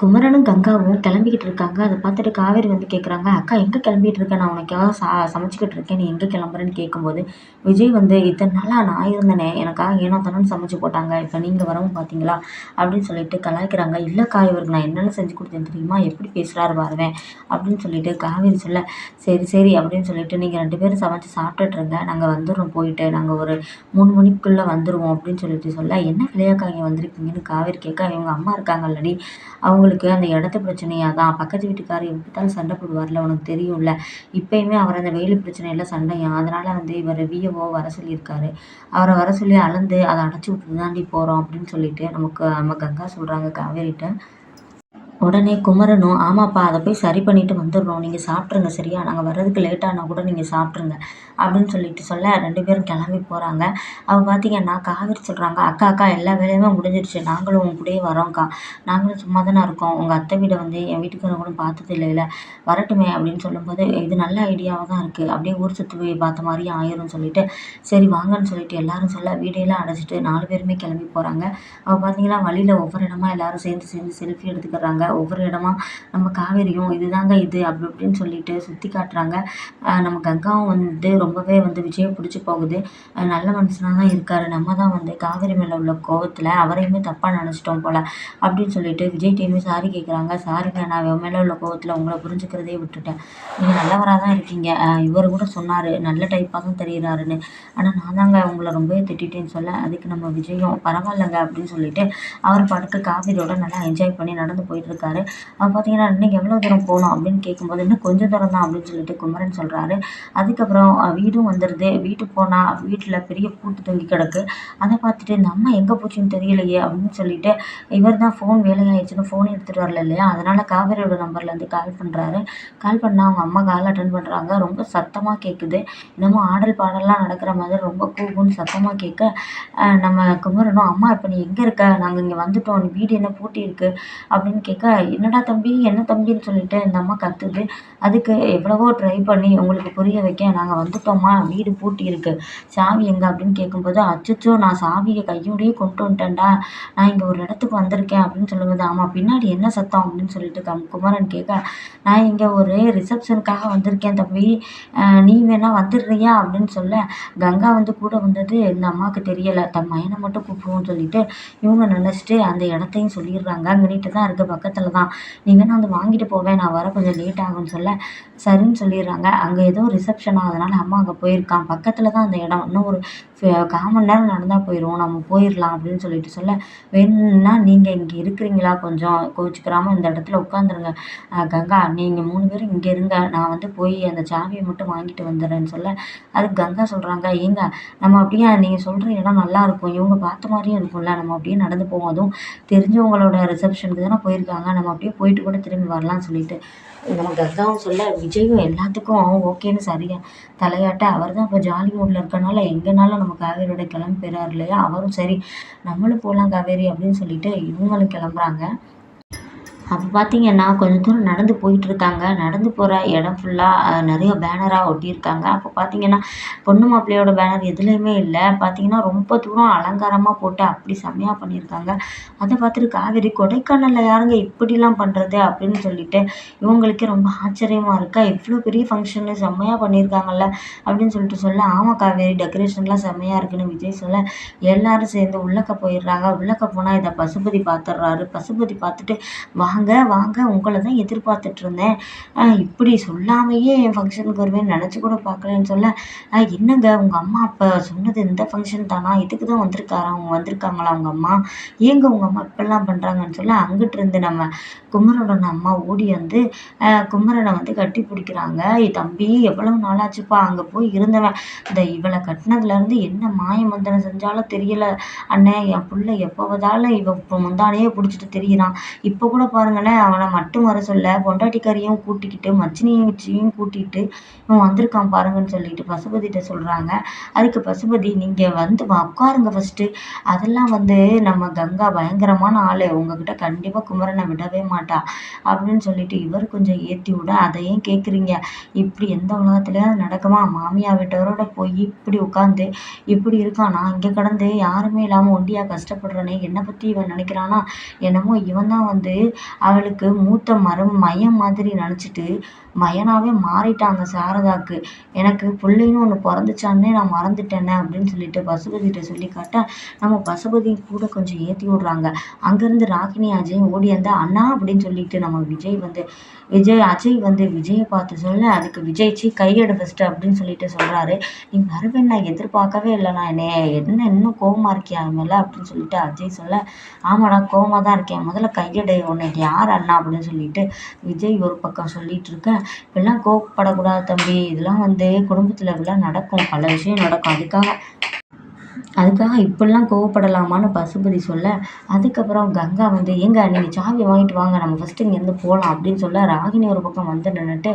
குமரனும் கங்காவும் கிளம்பிக்கிட்டு இருக்காங்க. அதை பார்த்துட்டு காவேரி வந்து கேட்குறாங்க அக்கா எங்கே கிளம்பிட்டு இருக்க? நான் உனக்காக சா சமைச்சிக்கிட்டு இருக்கேன். நீ எங்கே கிளம்புறேன்னு கேட்கும்போது விஜய் வந்து இத்தனை நாளாக நான் இருந்தேனே. எனக்காக ஏனோ தானே சமைச்சு போட்டாங்க. இப்போ நீங்கள் வரவும் பார்த்தீங்களா அப்படின்னு சொல்லிட்டு கலாய்க்கிறாங்க. இல்லைக்கா இவருக்கு நான் என்னென்ன செஞ்சு கொடுத்தேன் தெரியுமா? எப்படி பேசுகிறாரு பாருவேன் அப்படின்னு சொல்லிட்டு காவேரி சொல்ல சரி சரி அப்படின்னு சொல்லிட்டு நீங்கள் ரெண்டு பேரும் சமைச்சு சாப்பிட்டுட்ருங்க நாங்கள் வந்துடுறோம் போயிட்டு. நாங்கள் ஒரு மூணு மணிக்குள்ளே வந்துடுவோம் அப்படின்னு சொல்லிட்டு சொல்ல என்ன விளையாக்காங்க வந்திருக்கீங்கன்னு காவேரி கேட்க இவங்க அம்மா இருக்காங்கல்லடி. அவங்களுக்கு அந்த இடத்து பிரச்சனையாக தான்? பக்கத்து வீட்டுக்காரர் எப்படித்தாலும் சண்டை போடுவார்ல? உனக்கு தெரியும்ல. இப்பயுமே அவர் அந்த வெயில் பிரச்சனையில் சண்டையும் அதனால் வந்து இவர் விஏஓ வர சொல்லியிருக்காரு. அவரை வர சொல்லி அளந்து அதை அடைச்சி விட்டு தாண்டி போகிறோம் அப்படின்னு சொல்லிட்டு நமக்கு நம்ம கங்கா சொல்கிறாங்க காவேரிட்ட. உடனே குமரனும் ஆமாப்பா அதை போய் சரி பண்ணிட்டு வந்துடுறோம். நீங்கள் சாப்பிட்ருங்க சரியா? நாங்கள் வர்றதுக்கு லேட்டானா கூட நீங்கள் சாப்பிட்ருங்க அப்படின்னு சொல்லிட்டு சொல்ல ரெண்டு பேரும் கிளம்பி போகிறாங்க அவள் பார்த்தீங்கன்னா காவேரி சொல்கிறாங்க அக்கா அக்கா எல்லா வேலையுமே முடிஞ்சிடுச்சு நாங்களும் உங்க கூடயே வரோம்க்கா நாங்களும் சும்மா தானே இருக்கோம். உங்கள் அத்தை வீடை வந்து என் வீட்டுக்காரங்க கூட பார்த்தது இல்லைல்ல வரட்டுமே அப்படின்னு சொல்லும்போது இது நல்ல ஐடியாவாக தான் இருக்குது அப்படியே ஊர் சுற்றி போய் பார்த்த மாதிரி ஆயிரும்னு சொல்லிட்டு சரி வாங்கன்னு சொல்லிட்டு எல்லாரும் சொல்ல வீடையெல்லாம் அடைச்சிட்டு நாலு பேருமே கிளம்பி போகிறாங்க அவள் பார்த்தீங்கன்னா வழியில் ஒவ்வொரு இடமா எல்லாரும் சேர்ந்து சேர்ந்து செல்ஃபி எடுத்துக்கிறாங்க. ஒவ்வொரு இடமா நம்ம காவேரியும் இதுதாங்க இது அப்படி இப்படின்னு சொல்லிட்டு சுற்றி காட்டுறாங்க. நம்ம கங்காவும் வந்து ரொம்பவே வந்து விஜயை பிடிச்சி போகுது. நல்ல மனுஷனாக தான் இருக்கார். நம்ம தான் வந்து காவேரி மேலே உள்ள கோவத்தில் அவரையுமே தப்பாக நினச்சிட்டோம் போல் அப்படின்னு சொல்லிட்டு விஜய் டீமே சாரி கேட்குறாங்க சாரிங்க நான் அவன் மேலே உள்ள கோவத்தில் உங்களை புரிஞ்சுக்கிறதே விட்டுட்டேன். நீங்கள் நல்லவராக தான் இருக்கீங்க இவர் கூட சொன்னார். நல்ல டைப்பாக தான் தெரியுறாருன்னு. ஆனால் நான் தாங்க உங்களை ரொம்பவே திட்டிட்டேன்னு சொல்ல அதுக்கு நம்ம விஜயும் பரவாயில்லைங்க அப்படின்னு சொல்லிட்டு அவர் படுக்க காவேரியோட நல்லா என்ஜாய் பண்ணி நடந்து போயிட்டு இருக்காரு அவர் பார்த்தீங்கன்னா இன்னைக்கு எவ்வளோ தூரம் போகணும் அப்படின்னு கேட்கும்போது இன்னும் கொஞ்சம் தூரம் தான் அப்படின்னு சொல்லிட்டு குமரன் சொல்கிறாரு அதுக்கப்புறம் வீடும் வந்துடுது வீட்டுக்கு போனால் வீட்டில் பெரிய பூட்டு தொங்கி கிடக்கு. அதை பார்த்துட்டு இந்த அம்மா எங்கே போச்சுன்னு தெரியலையே அப்படின்னு சொல்லிட்டு இவர் தான் ஃபோன் வேலையாயிடுச்சுன்னு ஃபோன் எடுத்துகிட்டு வரல இல்லையா? அதனால் காவேரியோட நம்பர்லேருந்து கால் பண்ணுறாரு கால் பண்ணால் அவங்க அம்மா கால் அட்டன் பண்ணுறாங்க ரொம்ப சத்தமாக கேட்குது என்னமோ ஆடல் பாடல்லாம் நடக்கிற மாதிரி ரொம்ப கூகுன்னு சத்தமாக கேட்க நம்ம குமரனும் அம்மா இப்போ நீ எங்கே இருக்க? நாங்கள் இங்கே வந்துட்டோம். நீ வீடு என்ன பூட்டி இருக்கு? அப்படின்னு கேட்க என்னடா தம்பி? என்ன தம்பின்னு சொல்லிட்டு இந்த அம்மா கத்துது. அதுக்கு எவ்வளவோ ட்ரை பண்ணி உங்களுக்கு புரிய வைக்க. நாங்கள் வந்து வந்துட்டோம்மா வீடு பூட்டி இருக்கு. சாவி எங்கே? அப்படின்னு கேட்கும்போது அச்சச்சோ நான் சாவியை கையோடையே கொண்டு வந்துட்டேன்டா. நான் இங்கே ஒரு இடத்துக்கு வந்திருக்கேன் அப்படின்னு சொல்லும்போது ஆமாம் பின்னாடி என்ன சத்தம் அப்படின்னு சொல்லிட்டு கம் குமரன் கேட்க நான் இங்கே ஒரு ரிசப்ஷனுக்காக வந்திருக்கேன் தம்பி. நீ வேணா வந்துடுறியா? அப்படின்னு சொல்ல கங்கா வந்து கூட வந்தது இந்த அம்மாவுக்கு தெரியலை. தன் மயனை மட்டும் கூப்பிடுவோம்னு சொல்லிட்டு இவங்க நினச்சிட்டு அந்த இடத்தையும் சொல்லிடுறாங்க. அங்கிட்டு தான் இருக்குது பக்கத்தில் தான். நீ வேணா வந்து வாங்கிட்டு போவேன் நான் வர கொஞ்சம் லேட் ஆகும்னு சொல்ல சரின்னு சொல்லிடுறாங்க. அங்கே ஏதோ ரிசப்ஷனா அதனால் அம்மா அங்கே போயிருக்கான். பக்கத்தில் தான் அந்த இடம். இன்னும் ஒரு கால் மணி நேரம் நடந்தால் போயிடுவோம் நம்ம போயிடலாம் அப்படின்னு சொல்லிட்டு சொல்ல வேணும்னா நீங்கள் இங்கே இருக்கிறீங்களா கொஞ்சம்? கோச்சிக்கிறாமல் இந்த இடத்துல உட்காந்துருங்க. கங்கா நீங்கள் மூணு பேரும் இங்கே இருங்க. நான் வந்து போய் அந்த சாவியை மட்டும் வாங்கிட்டு வந்துடுறேன்னு சொல்ல அதுக்கு கங்கா சொல்கிறாங்க ஏங்க நம்ம அப்படியே நீங்கள் சொல்கிற இடம் நல்லா இருக்கும். இவங்க பார்த்த மாதிரியும் இருக்கும்ல. நம்ம அப்படியே நடந்து போவோம். அதுவும் தெரிஞ்சவங்களோட ரிசப்ஷனுக்கு தானே போயிருக்காங்க. நம்ம அப்படியே போயிட்டு கூட திரும்பி வரலாம்னு சொல்லிட்டு. நம்ம கங்காவும் சொல்ல விஜயும் எல்லாத்துக்கும் ஓகேன்னு சரியா தலையாட்ட அவர் தான் இப்போ ஜாலி மூடில் இருக்கனால எங்கேனாலும் நம்ம காவேரியோட கிளம்பி போயிறாரு இல்லையா? அவரும் சரி நம்மளும் போகலாம் காவேரி அப்படின்னு சொல்லிட்டு இவங்களும் கிளம்புறாங்க. அப்போ பார்த்தீங்கன்னா கொஞ்சம் தூரம் நடந்து போயிட்டுருக்காங்க. நடந்து போகிற இடம் ஃபுல்லாக நிறைய பேனராக ஒட்டியிருக்காங்க. அப்போ பார்த்தீங்கன்னா பொண்ணு மாப்பிள்ளையோட பேனர் எதுலேயுமே இல்லை. பார்த்தீங்கன்னா ரொம்ப தூரம் அலங்காரமாக போட்டு அப்படி செம்மையாக பண்ணியிருக்காங்க. அதை பார்த்துட்டு காவேரி கொடைக்கானலில் யாருங்க இப்படிலாம் பண்ணுறது அப்படின்னு சொல்லிட்டு இவங்களுக்கே ரொம்ப ஆச்சரியமாக இருக்கா? இவ்வளோ பெரிய ஃபங்க்ஷனு செம்மையாக பண்ணியிருக்காங்கல்ல அப்படின்னு சொல்லிட்டு சொல்ல ஆமாம் காவேரி டெக்கரேஷன்லாம் செம்மையாக இருக்குன்னு விஜய் சொல்ல எல்லாரும் சேர்ந்து உள்ளக்க போயிடுறாங்க. உள்ளக்க போனால் இதை பசுபதி பார்த்துட்றாரு பசுபதி பார்த்துட்டு வாங்க வாங்க வாங்க உங்களை தான் எதிர்பார்த்துட்ருந்தேன் இப்படி சொல்லாமையே என் ஃபங்க்ஷனுக்கு வருவேன் நினச்சி கூட பார்க்கலன்னு சொல்ல என்னங்க உங்கள் அம்மா அப்போ சொன்னது இந்த ஃபங்க்ஷன் தானா? இதுக்கு தான் வந்திருக்காரா? அவங்க வந்திருக்காங்களா உங்கள் அம்மா? ஏங்க உங்கள் அம்மா இப்படிலாம் பண்ணுறாங்கன்னு சொல்ல அங்கிட்டு இருந்து நம்ம குமரனோட அம்மா ஓடி வந்து குமரனை வந்து கட்டி பிடிக்கிறாங்க. தம்பி எவ்வளவு நாளாச்சுப்பா அங்கே போய் இருந்தவன். இந்த இவளை கட்டினதுலேருந்து என்ன மாய மந்திரம் செஞ்சாலும் தெரியல. அண்ணே என் பிள்ளை எப்போவதாலும் இவ இப்போ முந்தானையே பிடிச்சிட்டு தெரியுறான். இப்போ கூட பாருங்க பாருங்களேன் அவனை மட்டும் வர சொல்ல. பொண்டாட்டிக்காரையும் கூட்டிக்கிட்டு மச்சினியும் வச்சியும் கூட்டிகிட்டு இவன் வந்திருக்கான் பாருங்கன்னு சொல்லிட்டு பசுபதிகிட்ட சொல்கிறாங்க அதுக்கு பசுபதி நீங்கள் வந்து உட்காருங்க ஃபஸ்ட்டு அதெல்லாம் வந்து நம்ம கங்கா பயங்கரமான ஆள். உங்ககிட்ட கண்டிப்பாக குமரனை விடவே மாட்டா. அப்படின்னு சொல்லிட்டு இவர் கொஞ்சம் ஏற்றி விட அதையும் கேட்குறீங்க இப்படி எந்த உலகத்துலையாவது நடக்குமா? மாமியா வீட்டவரோட போய் இப்படி உட்காந்து இப்படி இருக்கான்? நான் இங்கே கடந்து யாருமே இல்லாமல் ஒண்டியாக கஷ்டப்படுறனே? என்னை பற்றி இவன் நினைக்கிறானா? என்னமோ இவன் தான் வந்து அவளுக்கு மூத்த மரம் மையம் மாதிரி நினச்சிட்டு மயனாகவே மாறிட்டாங்க சாரதாக்கு. எனக்கு பிள்ளைன்னு ஒன்று பிறந்துச்சான்னே நான் மறந்துட்டேனே அப்படின்னு சொல்லிட்டு பசுபதிகிட்ட சொல்லி காட்ட நம்ம பசுபதி கூட கொஞ்சம் ஏற்றி விடுறாங்க. அங்கேருந்து ராகினி அஜய் ஓடி வந்தா அண்ணா அப்படின்னு சொல்லிட்டு நம்ம விஜய் வந்து விஜய் அஜய் வந்து விஜயை பார்த்து சொல்ல அதுக்கு விஜய் சி கையெடு ஃபஸ்ட்டு அப்படின்னு சொல்லிட்டு சொல்கிறாரு நீ வருவேன் நான் எதிர்பார்க்கவே இல்லைண்ணா என்னை என்ன இன்னும் கோவமாக இருக்கியா மேலே அப்படின்னு சொல்லிட்டு அஜய் சொல்ல ஆமாடா கோவமாக தான் இருக்கேன். முதல்ல கையெடு உன்னை யார் அண்ணா? அப்படின்னு சொல்லிட்டு விஜய் ஒரு பக்கம் சொல்லிட்டு இருக்க இப்படிலாம் கோவப்படக்கூடாது தம்பி. இதெல்லாம் வந்து குடும்பத்தில் இப்படிலாம் நடக்கும். பல விஷயம் நடக்கும். அதுக்காக அதுக்காக இப்படிலாம் கோவப்படலாமான்னு பசுபதி சொல்ல அதுக்கப்புறம் கங்கா வந்து ஏங்க நீங்கள் சாவியை வாங்கிட்டு வாங்க நம்ம ஃபஸ்ட்டு இங்கேருந்து போகலாம் அப்படின்னு சொல்ல ராகினி ஒரு பக்கம் வந்து நின்றுட்டு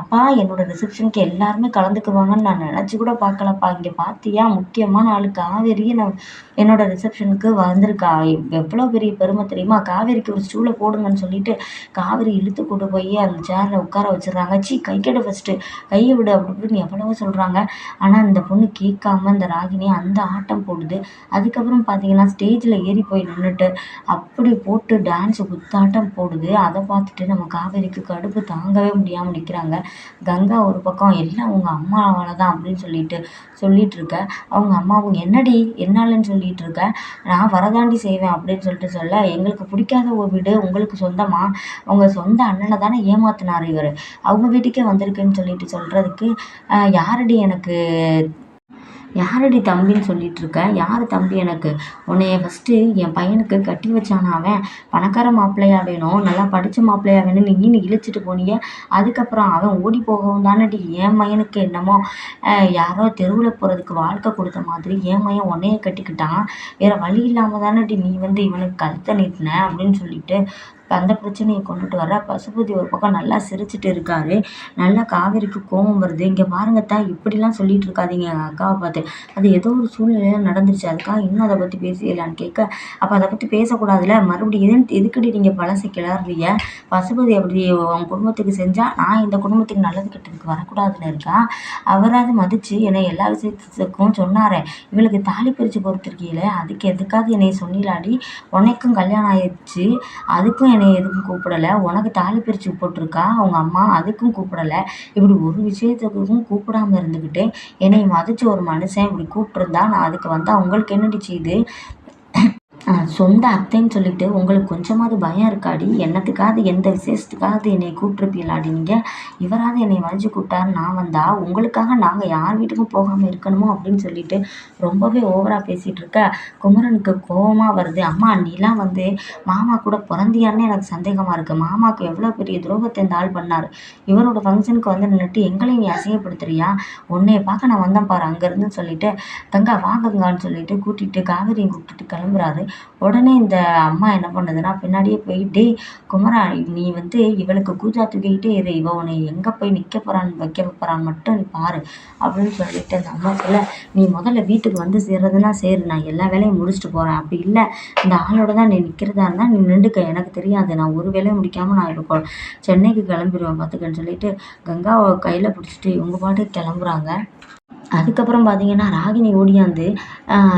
அப்பா என்னோடய ரிசப்ஷனுக்கு எல்லாருமே கலந்துக்குவாங்கன்னு நான் நினச்சி கூட பார்க்கலப்பா. இங்கே பார்த்தியா முக்கியமான ஆள் காவேரியே நான் என்னோட ரிசப்ஷனுக்கு வந்திருக்கா. எவ்வளோ பெரிய பெருமை தெரியுமா? காவேரிக்கு ஒரு ஸ்டூலை போடுங்கன்னு சொல்லிட்டு காவேரி இழுத்து கொண்டு போய் அந்த சேரில் உட்கார வச்சிடறாங்க. சி கை கெடு ஃபஸ்ட்டு கையை விடு அப்படி இப்படின்னு எவ்வளவோ சொல்கிறாங்க ஆனால் இந்த பொண்ணு கேட்காம இந்த ராகினி அந்த ஆட்டம் போடுது. அதுக்கப்புறம் பார்த்தீங்கன்னா ஸ்டேஜில் ஏறி போய் நின்றுட்டு அப்படி போட்டு டான்ஸு குத்தாட்டம் போடுது. அதை பார்த்துட்டு நம்ம காவேரிக்கு கடுப்பு தாங்கவே முடியாமல் நிற்கிறாங்க கங்கா ஒரு பக்கம் எல்லாம் உங்கள் அம்மாவால் தான் அப்படின்னு சொல்லிட்டு சொல்லிட்டு இருக்க. அவங்க அம்மாவும் என்னடி என்னாலன்னு சொல்லிட்டு இருக்க? நான் வரதாண்டி செய்வேன் அப்படின்னு சொல்லிட்டு சொல்ல எங்களுக்கு பிடிக்காத ஒரு வீடு உங்களுக்கு சொந்தமா? உங்கள் சொந்த அண்ணனை தானே ஏமாத்தினார் இவர். அவங்க வீட்டுக்கே வந்திருக்குன்னு சொல்லிட்டு சொல்கிறதுக்கு யாரடி எனக்கு யாரடி தம்பின்னு சொல்லிட்டு இருக்க யார் தம்பி எனக்கு? உன்னைய ஃபஸ்ட்டு என் பையனுக்கு கட்டி வச்சானா அவன்? பணக்கார மாப்பிள்ளையா வேணும் நல்லா படித்த மாப்பிள்ளையா வேணும் நீன்னு இழுச்சிட்டு போனீங்க அதுக்கப்புறம் அவன் ஓடி போகவும் தானடி என் பையனுக்கு என்னமோ யாரோ தெருவில் போகிறதுக்கு வாழ்க்கை கொடுத்த மாதிரி என் பையன் உன்னைய கட்டிக்கிட்டான். வேறு வழி இல்லாமல் தானடி நீ வந்து இவனுக்கு கழுத்தை நீட்டின அப்படின்னு சொல்லிட்டு அந்த பிரச்சனையை கொண்டுட்டு வர பசுபதி ஒரு பக்கம் நல்லா சிரிச்சுட்டு இருக்காரு. நல்லா காவேரிக்கு கோபம் வருது. இங்கே பாருங்க தான் இப்படிலாம் சொல்லிட்டு இருக்காதீங்க. எங்கள் அக்காவை பார்த்து. அது ஏதோ ஒரு சூழ்நிலையில் நடந்துருச்சு. அதுக்காக இன்னும் அதை பற்றி பேசிடலான்னு கேட்க அப்போ அதை பற்றி பேசக்கூடாதுல மறுபடியும் எதுன்னு எதுக்கடி நீங்கள் பழசை கிளறீங்க பசுபதி அப்படி அவங்க குடும்பத்துக்கு செஞ்சால் நான் இந்த குடும்பத்துக்கு நல்லது கெட்டதுக்கு வரக்கூடாதுன்னு இருக்கா? அவராது மதித்து என்னை எல்லா விஷயத்துக்கும் சொன்னார். இவளுக்கு தாலி பிரித்து பொறுத்திருக்கீங்களே அதுக்கு எதுக்காவது என்னை சொன்னிலாடி உனக்கும் கல்யாணம் ஆயிடுச்சு. அதுக்கும் என்னை எதுக்கும் கூப்பிடலை. உனக்கு தாலி பிரித்து போட்டிருக்கா? அவங்க அம்மா அதுக்கும் கூப்பிடலை. இப்படி ஒரு விஷயத்துக்கும் கூப்பிடாம இருந்துக்கிட்டு என்னை மதித்து ஒரு மனுஷன் இப்படி கூப்பிட்ருந்தா நான் அதுக்கு வந்து அவங்களுக்கு என்னடி செய்யுது சொந்த அத்தைன்னு சொல்லிட்டு உங்களுக்கு கொஞ்சமாவது பயம் இருக்காடி. என்னத்துக்காவது எந்த விசேஷத்துக்காவது என்னை கூப்பிட்ருப்பீங்களாடி நீங்கள் இவராவது என்னை வளைஞ்சு கூப்பிட்டாரு நான் வந்தால் உங்களுக்காக நாங்கள் யார் வீட்டுக்கும் போகாமல் இருக்கணுமோ அப்படின்னு சொல்லிட்டு ரொம்பவே ஓவராக பேசிகிட்டு இருக்க. குமரனுக்கு கோபமாக வருது. அம்மா நீலாம் வந்து மாமா கூட பிறந்தியான்னு எனக்கு சந்தேகமாக இருக்குது மாமாவுக்கு எவ்வளோ பெரிய துரோகத்தை இந்த ஆள் பண்ணார். இவரோட ஃபங்க்ஷனுக்கு வந்து நின்றுட்டு எங்களையும் நீ அசிங்கப்படுத்துறியா? உன்னைய பார்க்க நான் வந்தேன் பாரு அங்கேருந்து சொல்லிட்டு கங்கா வாங்கங்கான்னு சொல்லிட்டு கூட்டிகிட்டு காவேரியும் கூப்பிட்டுட்டு கிளம்புறாரு. உடனே இந்த அம்மா என்ன பண்ணுதுன்னா பின்னாடியே போயிட்டு குமரா நீ வந்து இவளுக்கு கூஜா தூக்கிக்கிட்டே இரு. இவ உன்னை எங்கே போய் நிற்க போகிறான்னு வைக்க போகிறான்னு மட்டும் நீ பாரு அப்படின்னு சொல்லிட்டு அந்த அம்மா சொல்ல நீ முதல்ல வீட்டுக்கு வந்து சேர்றதுன்னா சேரு. நான் எல்லா வேலையும் முடிச்சுட்டு போகிறேன் அப்படி இல்லை. இந்த ஆளோட தான் நீ நிற்கிறதா இருந்தால் நீ நின்றுக்க. எனக்கு தெரியாது. நான் ஒரு வேலையும் முடிக்காமல் நான் இருக்கோம் சென்னைக்கு கிளம்பிடுவேன் பார்த்துக்கன்னு சொல்லிட்டு கங்காவை கையில் பிடிச்சிட்டு இவங்க பாட்டுக்கு கிளம்புறாங்க. அதுக்கப்புறம் பார்த்தீங்கன்னா ராகினி ஓடியாந்து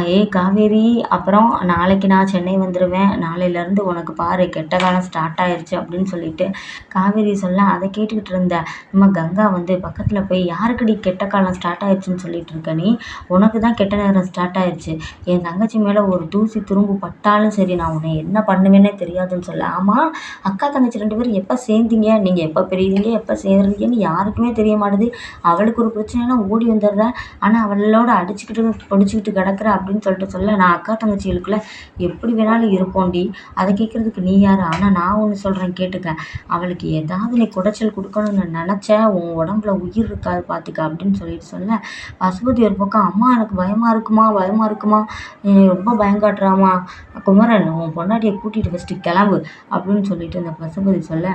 ஏ காவேரி அப்புறம் நாளைக்கு நான் சென்னை வந்துடுவேன் நாளையிலேருந்து உனக்கு பாரு கெட்ட காலம் ஸ்டார்ட் ஆயிடுச்சு அப்படின்னு சொல்லிட்டு காவேரி சொல்ல அதை கேட்டுக்கிட்டு இருந்த நம்ம கங்கா வந்து பக்கத்தில் போய் யாருக்குடி கெட்ட காலம் ஸ்டார்ட் ஆயிடுச்சுன்னு சொல்லிட்டு இருக்க நீ? உனக்கு தான் கெட்ட நேரம் ஸ்டார்ட் ஆயிடுச்சு என் தங்கச்சி மேலே ஒரு தூசி துரும்பு பட்டாலும் சரி நான் உன்னை என்ன பண்ணுவேன்னே தெரியாதுன்னு சொல்ல. ஆமாம் அக்கா தங்கச்சி ரெண்டு பேரும் எப்போ சேர்ந்தீங்க? நீங்கள் எப்போ பெரியவீங்க எப்போ சேர்றீங்கன்னு யாருக்குமே தெரிய மாட்டேது. அவளுக்கு ஒரு பிரச்சனைனா ஓடி வந்துடுறேன் ஆனால் அவளோட அடிச்சுக்கிட்டு பிடிச்சிக்கிட்டு கிடக்குற அப்படின்னு சொல்லிட்டு சொல்ல நான் அக்கா தங்கச்சிகளுக்குள்ளே எப்படி வேணாலும் இருப்போண்டி? அதை கேட்குறதுக்கு நீ யார்? ஆனால் நான் ஒன்று சொல்கிறேன் கேட்டுக்க. அவளுக்கு ஏதாவது நீ குடைச்சல் கொடுக்கணும்னு நினச்ச உன் உடம்புல உயிர் இருக்காது பார்த்துக்க அப்படின்னு சொல்லிட்டு சொல்ல பசுபதி ஒரு பக்கம் அம்மா எனக்கு பயமாக இருக்குமா? பயமாக இருக்குமா? நீ ரொம்ப பயங்காட்டுறாமா? குமரன் உன் பொண்டாட்டியை கூட்டிகிட்டு ஃபஸ்ட்டு கிளம்பு அப்படின்னு சொல்லிட்டு அந்த பசுபதி சொல்ல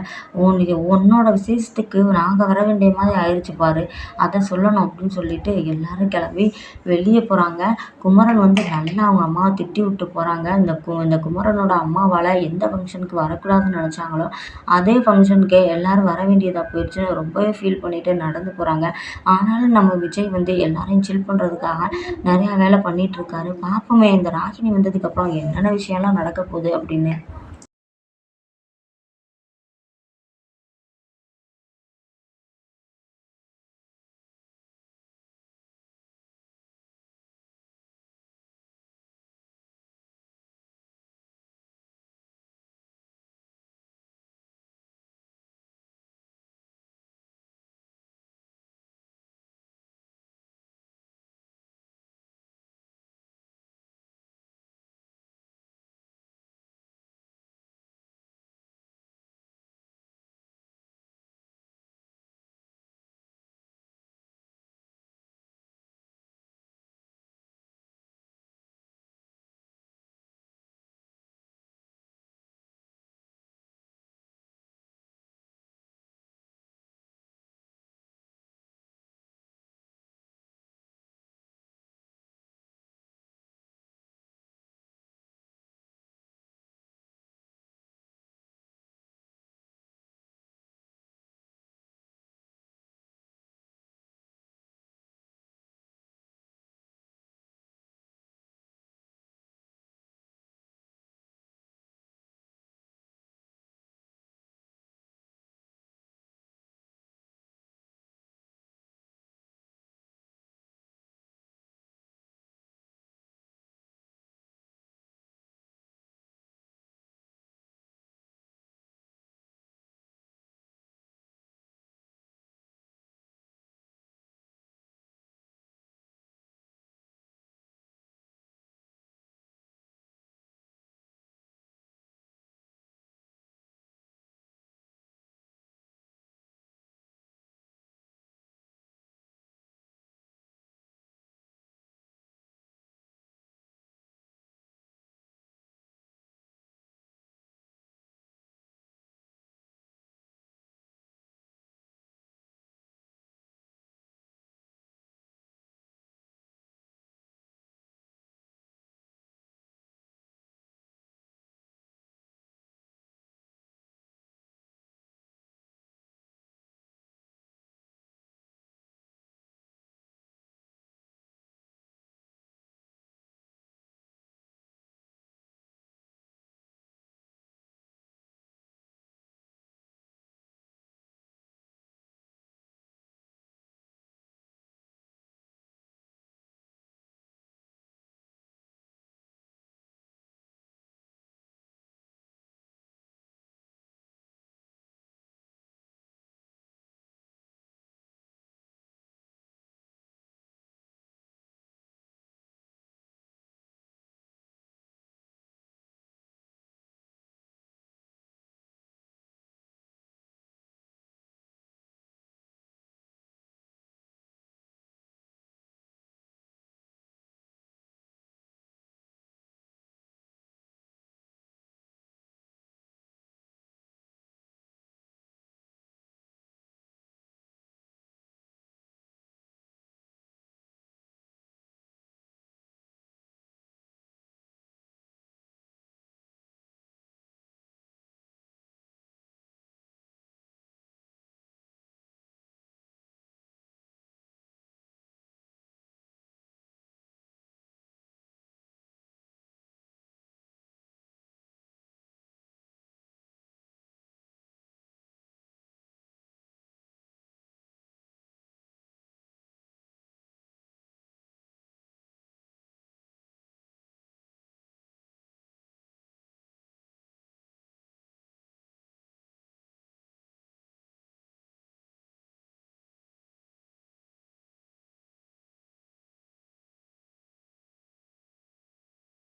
உன் உன்னோட விசேஷத்துக்கு நாங்கள் வர வேண்டிய மாதிரி ஆயிடுச்சு பாரு அதை சொல்லணும் அப்படின்னு சொல்லிட்டு எல்லாரும் கிளம்பி வெளியே போகிறாங்க குமரன் வந்து நல்லா அவங்க அம்மாவை திட்டி விட்டு போகிறாங்க இந்த கு இந்த குமரனோட அம்மாவால் எந்த ஃபங்க்ஷனுக்கு வரக்கூடாதுன்னு நினச்சாங்களோ அதே ஃபங்க்ஷனுக்கே எல்லோரும் வர வேண்டியதாக போயிடுச்சுன்னு ரொம்பவே ஃபீல் பண்ணிட்டு நடந்து போகிறாங்க ஆனாலும் நம்ம விஜய் வந்து எல்லாரையும் சில் பண்ணுறதுக்காக நிறையா வேலை பண்ணிகிட்ருக்காரு பார்ப்போமே இந்த ராகினி வந்ததுக்கப்புறம் என்னென்ன விஷயம்லாம் நடக்க போகுது அப்படின்னு.